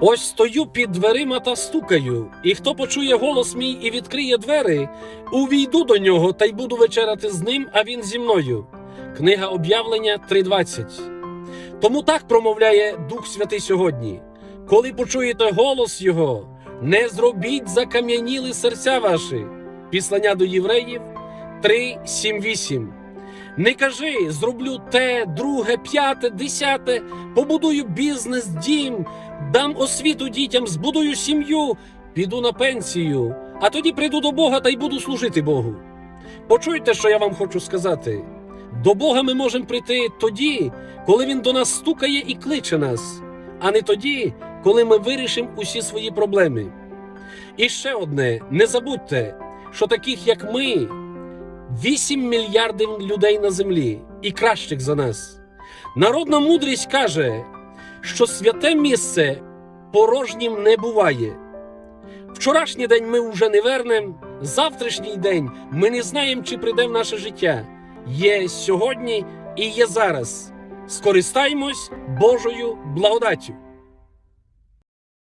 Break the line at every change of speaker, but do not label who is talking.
Ось стою під дверима та стукаю, і хто почує голос мій і відкриє двері, увійду до нього та й буду вечеряти з ним, а він зі мною. Книга об'явлення 3.20. Тому так промовляє Дух Святий сьогодні. Коли почуєте голос Його, не зробіть закам'яніли серця ваші. Післання до євреїв 3, 7, 8. Не кажи, зроблю те, друге, п'яте, десяте, побудую бізнес, дім, дам освіту дітям, збудую сім'ю, піду на пенсію, а тоді прийду до Бога та й буду служити Богу. Почуйте, що я вам хочу сказати. До Бога ми можемо прийти тоді, коли Він до нас стукає і кличе нас, а не тоді, коли ми вирішимо усі свої проблеми. І ще одне: не забудьте, що таких, як ми, 8 мільярдів людей на землі і кращих за нас. Народна мудрість каже, що святе місце порожнім не буває. Вчорашній день ми вже не вернемо, завтрашній день ми не знаємо, чи прийде в наше життя. Є сьогодні і є зараз. Скористаймось Божою благодаттю.